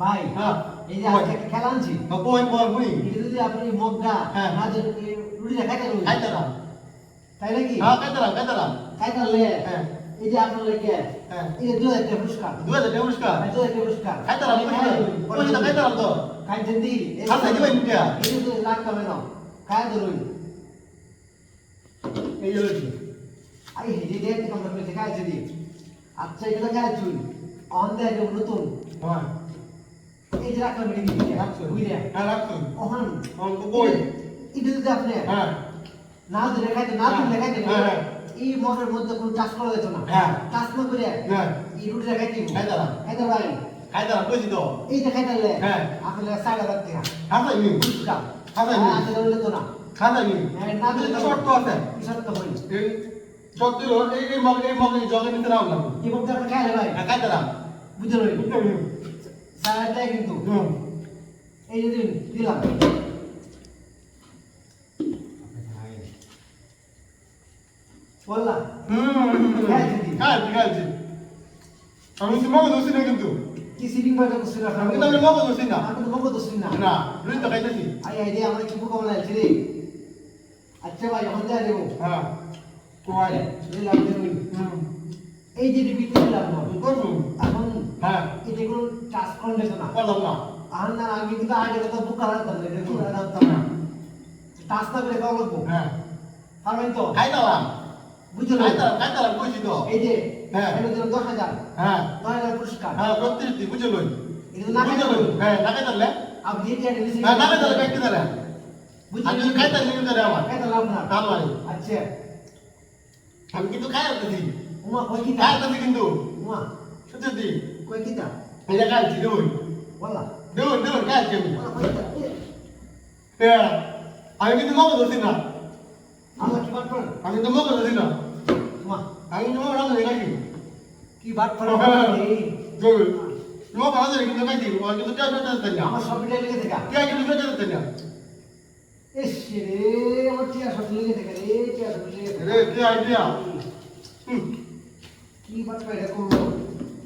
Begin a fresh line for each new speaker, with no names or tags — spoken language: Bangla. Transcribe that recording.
ভাই
হ্যাঁ।
এই যে আজকে একটা খেলা আনছি।
বই বই বই।
এটা যদি আপনি মগটা
হ্যাঁ।
না যে রুটিটা খাইতে পারবেন
খাইতারাম
তাই নাকি?
হ্যাঁ খাইতারাম খাইতারাম
খাইতে পারলে
হ্যাঁ।
এই যে আপনার লেগে
হ্যাঁ।
এই যে দু হাজার টাকা পুরস্কার।
দুই টাকা পুরস্কার।
দু হাজার টাকা পুরস্কার।
খাইতারাম পয়সা খাইতারাম তো।
খাইতে দি
খাইতে দিবেন মিটিয়া
এই যে লাখ টাকা নাও খাই ধরুন
এই যে
হেজি দিয়ে কম করে খাইছে দি আচ্ছা এগুলো খাইছি অন দেয় নতুন।
হ্যাঁ।
এই যে রাখলাম এদিকে দিকে
রাখছো
বুঝলে
হ্যাঁ রাখছুন
ওহান
অন তো বই
এটা যদি আপনি
হ্যাঁ
না ধরে খাইতে না ধরে খাইতে
হ্যাঁ, হ্যাঁ।
এই মগের মধ্যে কোনো চাষ করা যেত না
হ্যাঁ।
চাষ না করে
হ্যাঁ
এই রুটিটা খাইতে
খাইতারাম
খাইতে পারি
খাইতারাম কইছি তো
এইটা খাইতে
হ্যাঁ।
আপনার ষাট হাজার টাকা
খাইতাই নি
পুরস্কার
খাইতাই নি
আচ্ছা ধরলে তো না
খাইতাই নি
হ্যাঁ, না তো-
শর্ত আছে
শর্ত হই
এই শর্ত এই এই মগ এই মগ এই জগে নিতে না
কি বলতে আপনি খাইলে ভাই
হ্যাঁ খাইতারাম
বুঝতে টাকা কিন্তু। এই যে দিলাম। বললাম।
হুম।
খাইছি দি।
খাইছি খাইছি আমি তো মগ দোষী না কিন্তু।
কি সিটিং বাটা করছি না
আমি কিন্তু আমি মগ দোষী না।
আমি তো মগ দোষী না।
না রুই তো খাইতেছি।
আই আই দিয়ে আমরা কি কম লাগছে রে। আচ্ছা ভাই এখন যা দেবো।
হ্যাঁ।
এই যে দিলাম
করব।
হতাম না এটা বুক করা হতাম না চাষ না। করে খাওয়া লাগবো।
হ্যাঁ।
পারবেন তো?
খাইতারাম
বুঝলো
খাইতারাম খাইতারাম কইছি তো।
এই যে
হ্যাঁ।
এটা দিলাম দশ হাজার।
হ্যাঁ।
দশ হাজার পুরস্কার।
হ্যাঁ প্রত্যেক দিন বুঝে লই।
এটা না খাইতে
লই। হ্যাঁ না খাইতারলে
আপনি যে এটা দিয়েছেন
না খাইতারলে ব্যক্তি দাঁড়া
বুঝলি
আমি যদি খাইতার নিয়ে দাঁড়া আমার।
খাইতে লাভ না
মানে।
আচ্ছা।
আমি কিন্তু খাই আসতেছি
উমা কই কি
খাই আসতেছি কিন্তু।
উমা।
সত্যি
কই কি তা
এটা খাইছি দেউন
বলা
দেউন দেউন খাইছি আমি
বলা কই তা
হ্যাঁ আমি কিন্তু মগ দোষী না
আল্লাহ কি বাট পড়ে
আমি কিন্তু মগ দোষী না আমি কিন্তু মগ রান্ধে খাইছি
কি বাট পড়ে
দেউন মগ রান্ধে কিন্তু খাইছি ও কিন্তু টিয়া টিয়া দিতে না
আমার সব বিটা লেগে থাকা
টিয়া কিন্তু টিয়া দিতে না
এস রে আমার টিয়া সব লেগে থাকা রে টিয়া সব লেগে
রে টিয়া টিয়া
কি বাট পড়ে করল